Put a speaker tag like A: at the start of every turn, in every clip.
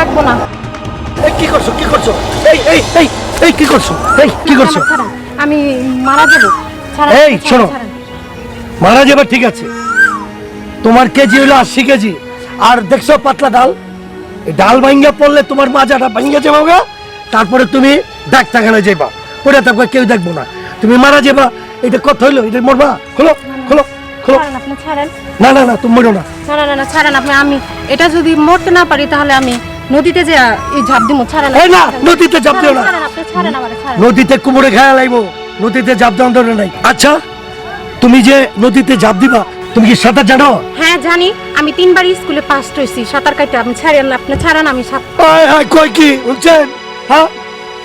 A: রাখব না।
B: এই কি করছ? কি করছ? এই এই এই এই কি করছ? এই কি করছ?
A: আমি মারা যাব।
B: এই, শোনো। মারা যাবে ঠিক আছে। তোমার কেজি হলো আশি কেজি। আর দেখছ পাতলা ডাল? ডাল ভাঙ্গা পড়লে তোমার মাজাটা ভাঙ্গা যাব তারপরে তুমি ডাক্তারখানায় যাইবা। ওটা তারপর কেউ দেখব না। তুমি মারা যাবা এটা কত হইল? এটা মরবা? খোলো খোলো খোলো। না না না তুমি মরো না।
A: না না না না ছাড়েন আপনি। আমি এটা যদি মরতে না পারি তাহলে আমি নদীতে যে এই ঝাঁপ ছাড়েন
B: এই না, নদীতে ঝাঁপ দিও না।
A: ছাড়েন, আপনি ছাড়েন আমার ছাড়েন।
B: নদীতে কুমোরে খায়া লাইবো নদীতে জাপ দেওয়ার দরকার নাই। আচ্ছা তুমি যে নদীতে জাপ দিবা তুমি কি সাঁতার জানো?
A: হ্যাঁ জানি। আমি তিনবার স্কুলে পাস হয়েছি সাঁতার কাটতে আপনি ছাড়েন না, আপনি ছাড়েন আমি সাঁত-
B: হায় হায় কয় কি বুঝছেন হ্যাঁ?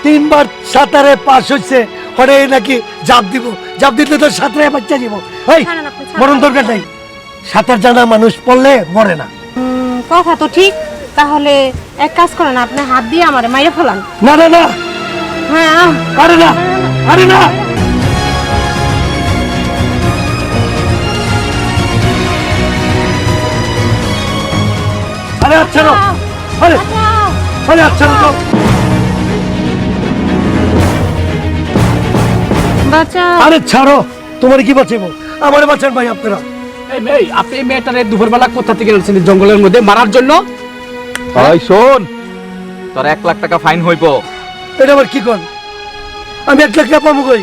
B: তিনবার সাঁতারে পাস হচ্ছে হরে নাকি জাপ দিব। জাপ দিতে তো সাঁতারে বাচ্চা দিব। এই
A: ছাড়েন আপনি, ছাড়েন।
B: মরণ দরকার নাই। সাঁতার জানা মানুষ পড়লে মরে না।
A: কথা তো ঠিক। তাহলে এক কাজ করেন আপনি হাত দিয়ে আমার মাইরে ফেলান।
B: না না না।
A: হ্যাঁ
B: আরে না আরে না। আরে আচ্ছা না। আরে আরে আচ্ছা না তো
A: বাঁচাও।
C: আচ্ছা।
B: আরে ছাড়ো। তোমার কি বাঁচাবো আমার বাঁচান ভাই আপনারা।
C: এই মেয়ে আপনি এই মেয়েটারে দুপুরবেলা কোথা থেকে এনেছেন? জঙ্গলের মধ্যে মারার জন্য?
D: ওই শোন। তোর এক লাখ টাকা ফাইন হইব।
B: এটা আবার কি কর? আমি এক লাখ টাকা পাবো কই?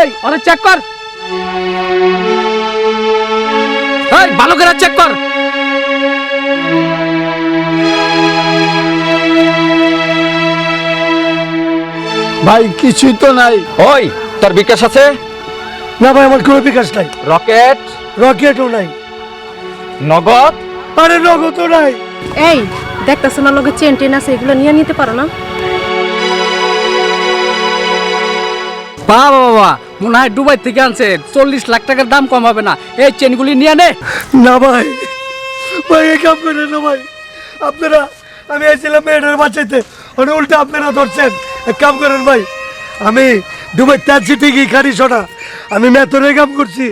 C: এই আরে চেক কর। এই ভালো করে চেক কর।
E: ভাই কিছুই তো নাই।
D: ওই তোর বিকাশ আছে?
B: না ভাই আমার কোনো বিকাশ নাই।
D: রকেট?
B: রকেটও নাই।
D: নগদ?
B: আরে নগদও নাই।
A: এই দেখতেছো না লোকের চেন টেন আছে এগুলো নিয়ে নিতে পারো না?
C: বাবা বাবা মনে হয় দুবাই থেকে আনছে। চল্লিশ লাখ টাকার দাম কম হবে না। এই চেনগুলি নিয়ে নে।
B: না ভাই ভাই এ কাম করেন না ভাই। আপনারা আমি এসেছিলাম মেয়েটার বাঁচাইতে মানে উল্টা আপনারা ধরছেন। এক কাম করেন ভাই আমি দুবাই তারছি ঠিকই খারি সোনা আমি মেতরে কাম করছি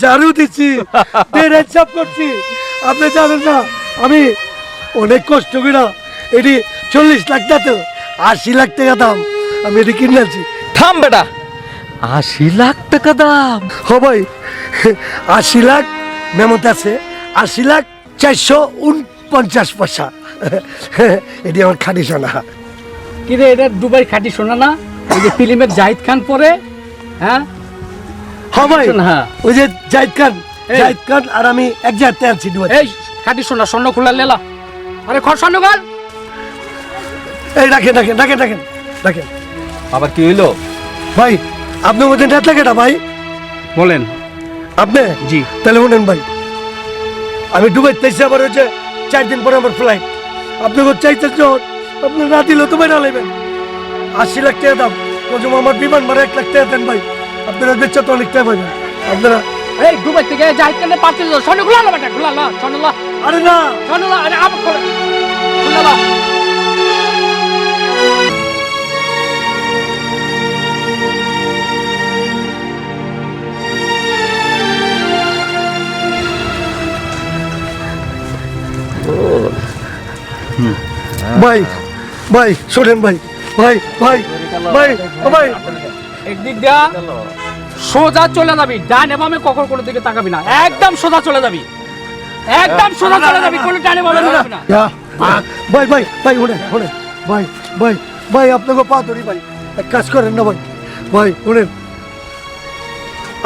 B: ঝাড়ু দিচ্ছি করছি। আপনি জানেন না আমি অনেক কষ্ট করে। এটি চল্লিশ লাখ টাকা তো আশি লাখ টাকা দাম। আমি এটি কিনে আনছি।
D: থাম বেটা। আশি লাখ টাকা দাম।
B: হ ভাই আশি লাখ মেমত আছে আশি লাখ চারশো উনপঞ্চাশ পয়সা। এটি আমার খাটি সোনা।
C: কি রে এটা দুবাই খাটি শোনা না? এই যে ফিল্মের জাহিদ খান পরে হ্যাঁ?
B: হ্যাঁ ভাই
C: হ্যাঁ।
B: ওই যে জাহিদ খান জাহিদ খান আর আমি এক জায়গাতে আছি দুবাই
C: এই খাটি শোনা স্বর্ণ খোলা লেলা। আরে খর স্বর্ণ খোল
B: এই রাখেন রাখেন রাখেন রাখেন রাখেন।
D: আবার কি হইল?
B: ভাই আপনি মধ্যে নেট লাগে না ভাই?
C: বলেন।
B: আপনি?
C: জি।
B: তাহলে শুনেন ভাই। আমি দুবাই তেইশে আবার হচ্ছে চার দিন পরে আমার ফ্লাইট আপনি চাইতে যখন? আপনি না দিলেও তো বাইরে নেবেন। আশি লাখ টাকা দাম। কজম আমার বিমান মারা এক লাখ টাকা দেন ভাই। আপনারা বেচা তো অনেক টাকা পাবেন আপনারা
C: এই দুবাই থেকে জাহিদ খানের পার্টি স্বর্ণ খোলা লা বেটা খোলা লা স্বর্ণ লা
B: আরে না।
C: স্বর্ণ লা আরে আবার খোলা। খোলা লা
B: ভাই ভাই শোনেন ভাই ভাই ভাই ভাই ভাই।
C: একদিক দিয়া। সোজা চলে যাবি। ডান এবং আমি কখন কোনো দিকে তাকাবি না। একদম সোজা চলে যাবি। একদম সোজা চলে যাবি, কোনো ডানে বামে যাবি না।
B: ভাই ভাই ভাই শুনেন শুনেন ভাই ভাই ভাই, আপনাকে পা ধরি, ভাই। এক কাজ করেন না, ভাই। ভাই শুনেন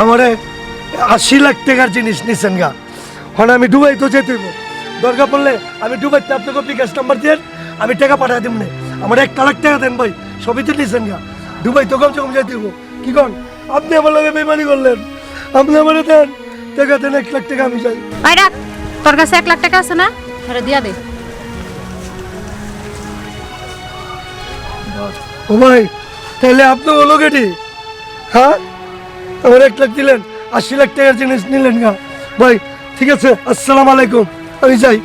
B: আমারে আশি লাখ টাকার জিনিস নিছেন গা। এখন আমি দুবাই তো যেতে দরকার পড়লে আমি দুবাইতে আপনাকে বিকাশ নাম্বার দিয়ে আমি টাকা পাঠাই দিব না। আমার এক লাখ টাকা দেন, ভাই। সবই তো নিছেন গা। দুবাই তো কমসে কম যেতে কি কন? আপনি আমার লগে বেমানি করলেন। আপনি আমার দেন টাকা দেন এক লাখ টাকা আমি
A: রাখ তোর কাছে এক লাখ টাকা আছে না? ধরে দিয়া দে।
B: ও ভাই তাহলে আপনি কেটি হ্যাঁ? আমার এক লাখ দিলেন আশি লাখ টাকার জিনিস নিলেন গা। ভাই ঠিক আছে আসসালামু আলাইকুম আমি যাই।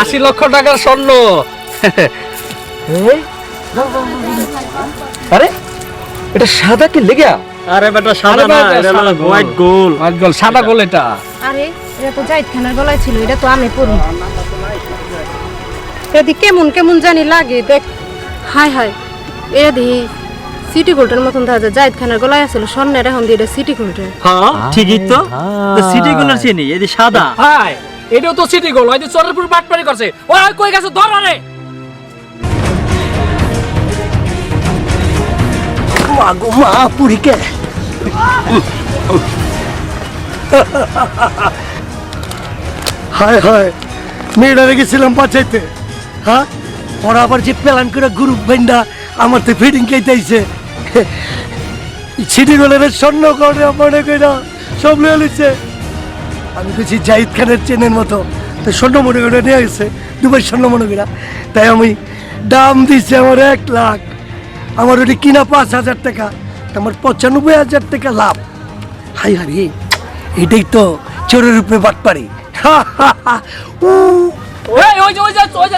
C: আশি লক্ষ টাকার স্বর্ণ।
D: আরে এটা সাদা কি লেগা
F: আরে বেটা সাদা না এটা হলো হোয়াইট গোল।
C: হোয়াইট গোল সাদা গোল এটা।
A: আরে এটা তো জাহিদ খানের গলায় ছিল এটা তো আমি পরি এদি কেমন কেমন জানি লাগে দেখ। হাই হাই সিটি গোল্ডের মতন দেখা যায় জাহিদ খানের গলায় আছিল স্বর্ণের এখন দিয়ে এটা সিটি গোল্ডের
F: হ্যাঁ ঠিকই তো। সিটি গুলার চিনি যে সাদা।
C: হাই এটাও তো সিটি গোল হয়তো চরের পুরো বাটপারি করছে। ওই কই গেছে? ধর রে।
B: মা গো মা পুরিকে হায় হায় মেয়েটা রেখেছিলাম বাঁচাইতে হ্যাঁ ওরা আবার যে প্ল্যান করে গ্রুপ বেন্ডা আমার তো ফিডিং খাইতেছে সিটি গোলের স্বর্ণ করে মনে করে সব লিয়ে লিছে আমি কিছু জাহিদ খানের চেনের মতো তো স্বর্ণ মনে করে নিয়ে গেছে দুবাই স্বর্ণ মনে করে তাই আমি দাম দিচ্ছে আমার এক লাখ আমার ওটি কিনা পাঁচ হাজার টাকা আমার পঁচানব্বই হাজার টাকা লাভ। হাই হারি এটাই তো চোরের উপরে বাট পারি
C: ওই ওই যে, ওই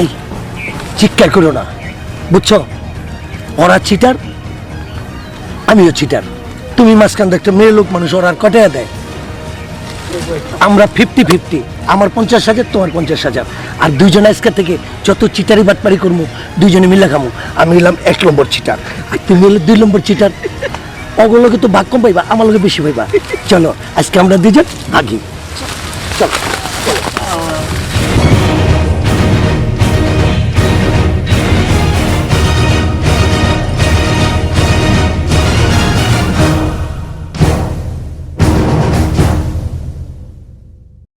B: এই, চিৎকার করো না। বুঝছ? ওরা চিটার আমিও চিটার তুমি মাঝখান একটা মেয়ে লোক মানুষ ওরা আর কটায় দেয়। আমরা ফিফটি ফিফটি আমার পঞ্চাশ হাজার, তোমার পঞ্চাশ হাজার। আর দুইজন আজকে থেকে যত চিটারি বাটপারি করব দুইজনে মিলে খামো। আমি এলাম এক নম্বর চিটার আর তুমি হলে দুই নম্বর চিটার ওগুলোকে তো ভাগ কম পাইবা, আমার লোকে বেশি পাইবা। চলো, আজকে আমরা দুজন ভাগি। চলো।